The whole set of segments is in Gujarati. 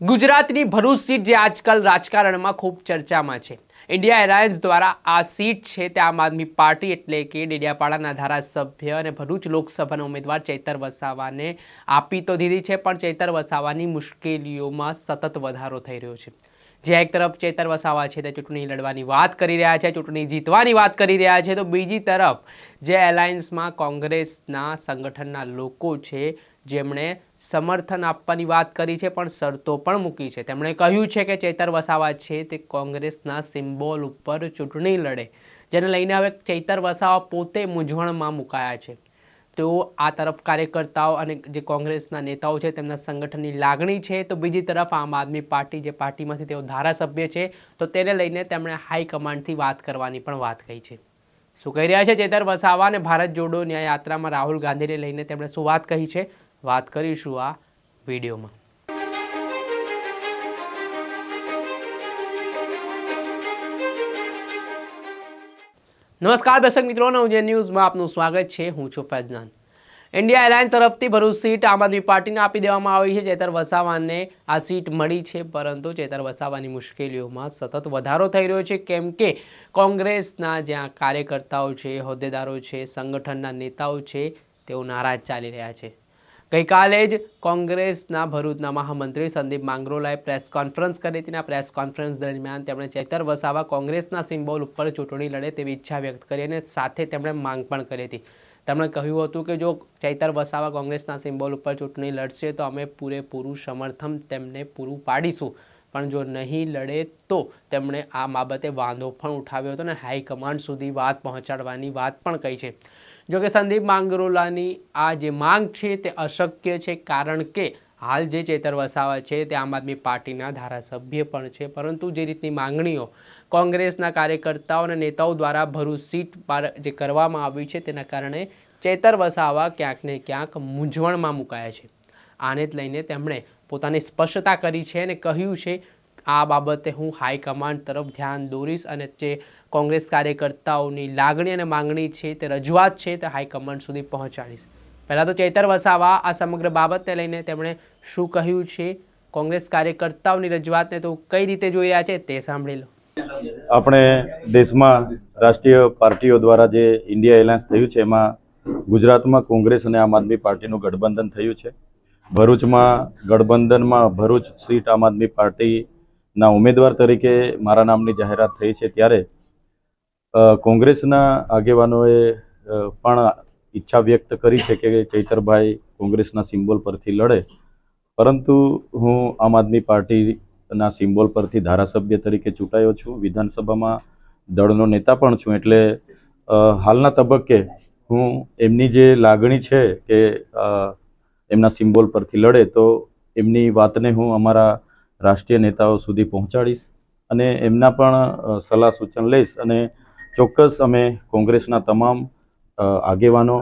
ગુજરાતની ભરૂચ સીટ જે આજકાલ રાજકારણમાં ખૂબ ચર્ચામાં છે. ઇન્ડિયા એલાયન્સ દ્વારા આ સીટ છે તે આમ આદમી પાર્ટી એટલે કે ડેડિયાપાડાના ધારાસભ્ય અને ભરૂચ લોકસભાના ઉમેદવાર ચૈતર વસાવાને આપી તો દીધી છે, પણ ચૈતર વસાવાની મુશ્કેલીઓમાં સતત વધારો થઈ રહ્યો છે. જે એક તરફ ચેતર વસાવા છે તે ચૂંટણી લડવાની વાત કરી રહ્યા છે, ચૂંટણી જીતવાની વાત કરી રહ્યા છે, તો બીજી તરફ જે એલાયન્સમાં કોંગ્રેસના સંગઠનના લોકો છે, જેમણે સમર્થન આપવાની વાત કરી છે, પણ શરતો પણ મૂકી છે. તેમણે કહ્યું છે કે ચૈતર વસાવા છે, તે કોંગ્રેસના સિમ્બોલ ઉપર ચૂંટણી લડે, જેને લઈને હવે ચૈતર વસાવા પોતે મૂંઝવણમાં મુકાયા છે. તેઓ આ તરફ કાર્યકર્તાઓ અને જે કોંગ્રેસના નેતાઓ છે, તેમના સંગઠનની લાગણી છે, તો બીજી તરફ આમ આદમી પાર્ટી જે પાર્ટીમાંથી તેઓ ધારાસભ્ય છે, તો તેને લઈને તેમણે હાઈકમાન્ડથી વાત કરવાની પણ વાત કહી છે. શું કહી રહ્યા છે ચેતર વસાવા અને ભારત જોડો ન્યાય યાત્રામાં રાહુલ ગાંધીને લઈને તેમણે શું વાત કહી છે? વાત કરીશું આ વિડીયોમાં. નમસ્કાર દર્શક મિત્રો નવજે ન્યૂઝમાં આપનું સ્વાગત છે. હું છું ફૈઝનાન. ઇન્ડિયા એરલાઇન્સ તરફથી ભરૂચ સીટ આમ આદમી પાર્ટીને આપી દેવામાં આવી છે. ચેતર વસાવાને આ સીટ મળી છે, પરંતુ ચેતર વસાવાની મુશ્કેલીઓમાં સતત વધારો થઈ રહ્યો છે. કેમ કે કોંગ્રેસના જ્યાં કાર્યકર્તાઓ છે, હોદ્દેદારો છે, સંગઠનના નેતાઓ છે, તેઓ નારાજ ચાલી રહ્યા છે. ગઈકાલે જ કોંગ્રેસના ભરૂચના મહામંત્રી સંદીપ માંગરોલાએ પ્રેસ કોન્ફરન્સ કરી હતી અને આ પ્રેસ કોન્ફરન્સ દરમિયાન તેમણે ચેતર વસાવા કોંગ્રેસના સિમ્બોલ ઉપર ચૂંટણી લડે તેવી ઈચ્છા વ્યક્ત કરી અને સાથે તેમણે માંગ પણ કરી હતી. તેમણે કહ્યું હતું કે જો ચૈતર વસાવા કોંગ્રેસના સિમ્બોલ ઉપર ચૂંટણી લડશે તો અમે પૂરેપૂરું સમર્થન તેમને પૂરું પાડીશું. પણ જો નહીં લડે તો તેમણે આ બાબતે વાંધો પણ ઉઠાવ્યો હતો અને હાઈકમાન્ડ સુધી વાત પહોંચાડવાની વાત પણ કહી છે. જો કે સંદીપ માંગરોલાની આ જે માંગ છે તે અશક્ય છે, કારણ કે હાલ જે ચેતર વસાવા છે તે આમ આદમી પાર્ટીના ધારાસભ્ય પણ છે. પરંતુ જે રીતની માંગણીઓ કોંગ્રેસના કાર્યકર્તાઓ અને નેતાઓ દ્વારા ભરૂચ સીટ પર જે કરવામાં આવી છે તેના કારણે ચેતર વસાવા ક્યાંક ને ક્યાંક મૂંઝવણમાં મુકાયા છે. આને જ લઈને તેમણે પોતાની સ્પષ્ટતા કરી છે અને કહ્યું છે, આ બાબતે હું હાઈકમાન્ડ તરફ ધ્યાન દોરીશ અને જે કોંગ્રેસ કાર્યકર્તાઓની લાગણી અને માંગણી છે તે રજૂઆત છે તે હાઈકમાન્ડ સુધી પહોંચાડીશ. પહેલાં તો ચેતર વસાવા આ સમગ્ર બાબતને લઈને તેમણે શું કહ્યું છે? કોંગ્રેસ કાર્યકર્તાઓની રજૂઆતને તો કઈ રીતે જોઈ રહ્યા છે તે સાંભળી લો. આપણે દેશમાં રાષ્ટ્રીય પાર્ટીઓ દ્વારા જે ઇન્ડિયા એલાયન્સ થયું છે, એમાં ગુજરાતમાં કોંગ્રેસ અને આમ આદમી પાર્ટીનું ગઠબંધન થયું છે. ભરૂચમાં ગઠબંધનમાં ભરૂચ સીટ આમ આદમી પાર્ટીના ઉમેદવાર તરીકે મારા નામની જાહેરાત થઈ છે. ત્યારે કોંગ્રેસના આગેવાનોએ પણ ઈચ્છા વ્યક્ત કરી છે કે ચૈતરભાઈ કોંગ્રેસના સિમ્બોલ પરથી લડે. પરંતુ હું આમ આદમી પાર્ટીના સિમ્બોલ પરથી ધારાસભ્ય તરીકે ચૂંટાયો છું. વિધાનસભામાં દળનો નેતા પણ છું. એટલે હાલના તબક્કે હું એમની જે લાગણી છે કે એમના સિમ્બોલ પરથી લડે, તો એમની વાતને હું અમારા રાષ્ટ્રીય નેતાઓ સુધી પહોંચાડીશ અને એમના પણ સલાહ સૂચન લઈશ અને ચોક્કસ અમે કોંગ્રેસના તમામ આગેવાનો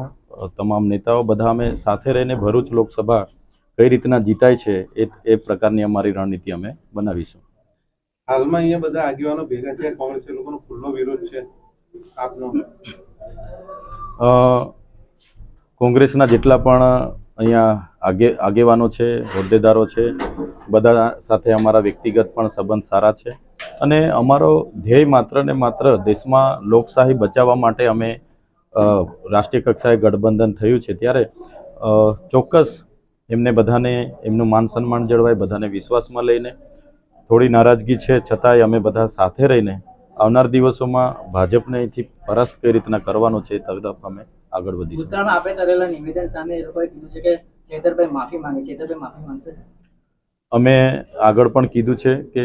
તમામ નેતાઓ બધા અમે સાથે રહીને ભરૂચ લોકસભા કઈ રીતના જીતાય છે એ એ પ્રકારની અમારી રણનીતિ અમે બનાવીશું. હાલમાં અહીંયા બધા આગેવાનો ભેગા થયા કોંગ્રેસ લોકોનો ખુલ્લો વિરોધ છે. આપનો? કોંગ્રેસના જેટલા પણ અહીંયા આગે આગેવાનો છે હોદ્દેદારો છે બધા સાથે અમારા વ્યક્તિગત પણ સંબંધ સારા છે. અને અમારો ધ્યેય માત્ર ને માત્ર દેશમાં લોકશાહી બચાવવા માટે અમે રાષ્ટ્રીય કક્ષાએ ગઠબંધન થયું છે. ત્યારે ચોક્કસ એમને બધાને એમનું માન સન્માન જળવાય બધાને વિશ્વાસમાં લઈને થોડી નારાજગી છે. છતાંય અમે બધા સાથે રહીને આવનાર દિવસોમાં ભાજપને અહીંથી પરાસ્ત કઈ રીતના કરવાનો છે તરફ અમે આગળ વધીશું. ઉત્તરાયણ આપણે કરેલા નિવેદન સામે એ લોકોએ કીધું છે કે ચેતરભાઈ માફી માંગે. ચેતરભાઈ માફી માંગશે? અમે આગળ પણ કીધું છે કે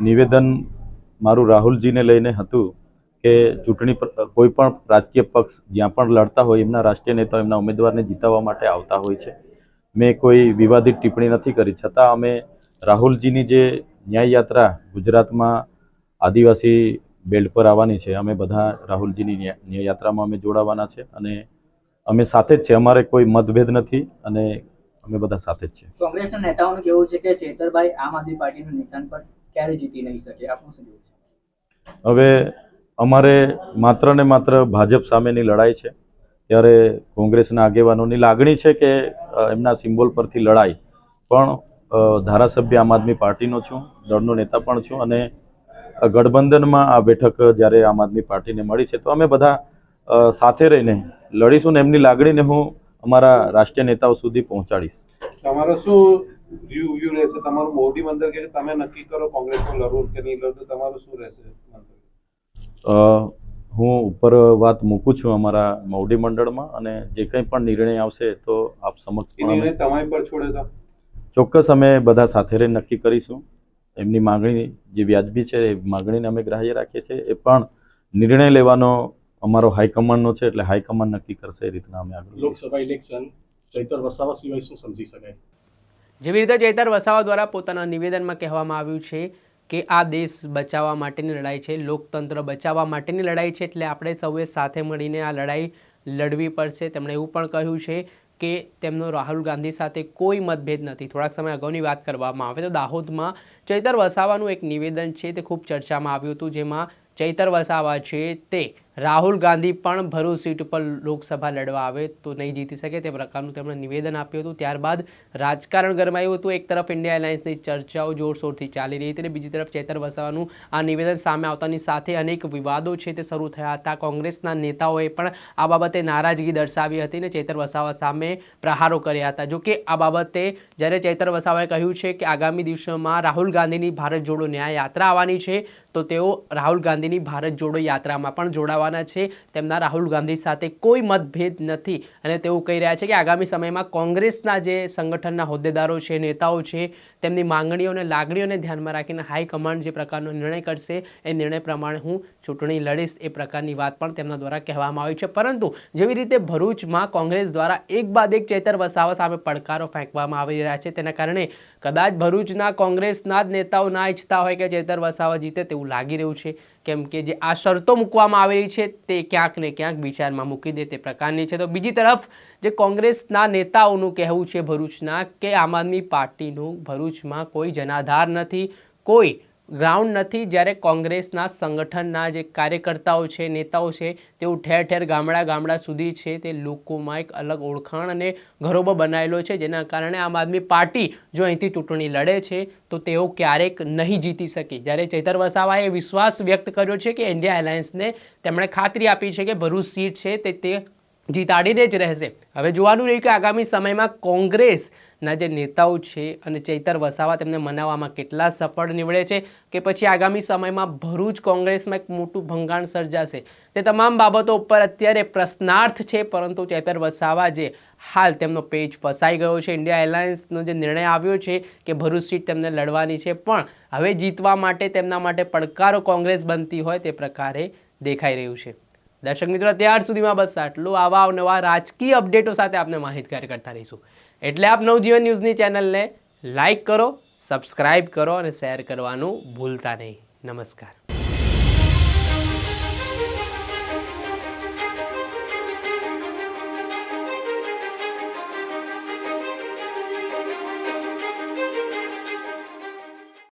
નિવેદન મારું રાહુલજીને લઈને હતું કે ચૂંટણી કોઈ પણ રાજકીય પક્ષ જ્યાં પણ લડતા હોય, એમના રાષ્ટ્રીય નેતાઓ એમના ઉમેદવારને જીતાવવા માટે આવતા હોય છે. મેં કોઈ વિવાદિત ટિપ્પણી નથી કરી. છતાં અમે રાહુલજીની જે ન્યાય યાત્રા ગુજરાતમાં આદિવાસી બેલ્ટ પર આવવાની છે, અમે બધા રાહુલજીની ન્યાયયાત્રામાં અમે જોડાવાના છે અને અમે સાથે જ છે અમારે કોઈ મતભેદ નથી અને અમે બધા સાથે જ છે કોંગ્રેસના નેતાઓનું કેવું છે કે ચેતરભાઈ આમ આદમી પાર્ટીનું નિશાન પર ક્યારે જીતી નહીં શકે? આપનું શું છે? હવે અમારે માત્ર ને માત્ર ભાજપ સામેની લડાઈ છે. ત્યારે કોંગ્રેસના આગેવાનોની લાગણી છે કે એમના સિમ્બોલ પરથી લડાઈ પણ ધારાસભ્ય આમ આદમી પાર્ટીનો છું દળનો નેતા પણ છું અને ગઠબંધનમાં આ બેઠક જ્યારે આમ આદમી પાર્ટીને મળી છે તો અમે બધા સાથે રહીને લડીશું ને એમની લાગણીને હું અમારા રાષ્ટ્રીય નેતાઓ સુધી પહોંચાડીશ. તમારો શું વ્યૂ વ્યૂ રહેશે. તમારું મોદી મંદિર કે તમે નક્કી કરો કોંગ્રેસમાં લડવું કે નહીં લડવું. તમારું શું રહેશે હું ઉપર વાત મૂકું છું અમારા મોવડી મંડળમાં અને જે કંઈ પણ નિર્ણય આવશે તો આપ સમક્ષ પણ અમે નિર્ણય તમારી પર છોડે તો? ચોક્કસ અમે બધા સાથે રહી નક્કી કરીશું. એમની માગણી જે વ્યાજબી છે એ માગણીને અમે ગ્રાહ્ય રાખીએ છીએ. એ પણ નિર્ણય લેવાનો અમારો હાઈકમાન્ડનો છે એટલે હાઈકમાન્ડ નક્કી કરશે એ રીતના અમે આગળ. લોકસભા ઇલેક્શન ચૈતર વસાવા સિવાય શું સમજી શકાય? જેવી રીતે ચૈતર વસાવા દ્વારા પોતાના નિવેદનમાં કહેવામાં આવ્યું છે કે આ દેશ બચાવવા માટેની લડાઈ છે, લોકતંત્ર બચાવવા માટેની લડાઈ છે એટલે આપણે સૌએ સાથે મળીને આ લડાઈ લડવી પડશે. તેમણે એવું પણ કહ્યું છે કે તેમનો રાહુલ ગાંધી સાથે કોઈ મતભેદ નથી. થોડાક સમય અગાઉની વાત કરવામાં આવે તો દાહોદમાં ચૈતર વસાવાનું એક નિવેદન છે તે ખૂબ ચર્ચામાં આવ્યું હતું, જેમાં ચૈતર વસાવા છે તે રાહુલ ગાંધી પણ ભરૂચ સીટ ઉપર લોકસભા લડવા આવે તો નહીં જીતી શકે તે પ્રકારનું તેમણે નિવેદન આપ્યું હતું. ત્યારબાદ રાજકારણ ગરમાયું હતું. એક તરફ ઇન્ડિયા એલાયન્સની ચર્ચાઓ જોરશોરથી ચાલી રહી હતી અને બીજી તરફ ચેતર વસાવાનું આ નિવેદન સામે આવતાની સાથે અનેક વિવાદો છે તે શરૂ થયા હતા. કોંગ્રેસના નેતાઓએ પણ આ બાબતે નારાજગી દર્શાવી હતી અને ચેતર વસાવા સામે પ્રહારો કર્યા હતા. જોકે આ બાબતે જ્યારે ચેતર વસાવાએ કહ્યું છે કે આગામી દિવસોમાં રાહુલ ગાંધીની ભારત જોડો ન્યાય યાત્રા આવવાની છે, તો તેઓ રાહુલ ગાંધીની ભારત જોડો યાત્રામાં પણ જોડાવાના છે. તેમના રાહુલ ગાંધી સાથે કોઈ મતભેદ નથી. અને તેઓ કહી રહ્યા છે કે આગામી સમયમાં કોંગ્રેસના જે સંગઠનના હોદ્દેદારો છે, નેતાઓ છે, તેમની માંગણીઓ અને લાગણીઓને ધ્યાનમાં રાખીને હાઈકમાન્ડ જે પ્રકારનો નિર્ણય કરશે, એ નિર્ણય પ્રમાણે હું ચૂંટણી લડીશ એ પ્રકારની વાત પણ તેમના દ્વારા કહેવામાં આવી છે. પરંતુ જેવી રીતે ભરૂચમાં કોંગ્રેસ દ્વારા એક બાદ એક ચેતર વસાવા સામે પડકારો ફેંકવામાં આવી રહ્યા છે, તેના કારણે કદાચ ભરૂચના કોંગ્રેસના જ નેતાઓ ના ઈચ્છતા હોય કે ચેતર વસાવા જીતે તેવું લાગી રહ્યું છે. કેમ કે જે આ શરતો મૂકવામાં આવેલી છે, તે ક્યાંક ને ક્યાંક વિચારમાં મૂકી દે તે પ્રકારની છે. તો બીજી તરફ જે કોંગ્રેસના નેતાઓનું કહેવું છે ભરૂચના, કે આમ આદમી પાર્ટીનું ભરૂચમાં કોઈ જનાધાર નથી, કોઈ ગ્રાઉન્ડ નથી, જ્યારે કોંગ્રેસના સંગઠનના જે કાર્યકર્તાઓ છે, નેતાઓ છે, તેઓ ઠેર ઠેર ગામડા ગામડા સુધી છે, તે લોકોમાં એક અલગ ઓળખાણ અને ઘરોબો બનાવેલો છે, જેના કારણે આમ આદમી પાર્ટી જો અહીંથી ચૂંટણી લડે છે, તો તેઓ ક્યારેક નહીં જીતી શકે. જ્યારે ચૈતર વસાવાએ વિશ્વાસ વ્યક્ત કર્યો છે કે ઇન્ડિયા એલાયન્સને તેમણે ખાતરી આપી છે કે ભરૂચ સીટ છે તે તે જીતાડીને જ રહેશે. હવે જોવાનું રહ્યું કે આગામી સમયમાં કોંગ્રેસના જે નેતાઓ છે અને ચૈતર વસાવા તેમને મનાવવામાં કેટલા સફળ નીવડે છે કે પછી આગામી સમયમાં ભરૂચ કોંગ્રેસમાં એક મોટું ભંગાણ સર્જાશે. તે તમામ બાબતો ઉપર અત્યારે પ્રશ્નાર્થ છે, પરંતુ ચૈતર વસાવા જે હાલ તેમનો પેજ ફસાઈ ગયો છે. ઇન્ડિયા એલાયન્સનો જે નિર્ણય આવ્યો છે કે ભરૂચ સીટ તેમને લડવાની છે, પણ હવે જીતવા માટે તેમના માટે પડકારો કોંગ્રેસ બનતી હોય તે પ્રકારે દેખાઈ રહ્યું છે. દર્શક મિત્રો, ત્યાર સુધીમાં બસ આટલું. આવા નવા રાજકીય અપડેટો સાથે આપને માહિતગાર કરતા રહીશું. એટલે આપ નવજીવન ન્યૂઝની ચેનલને લાઇક કરો સબસ્ક્રાઇબ કરો અને શેર કરવાનું ભૂલતા નહીં. નમસ્કાર.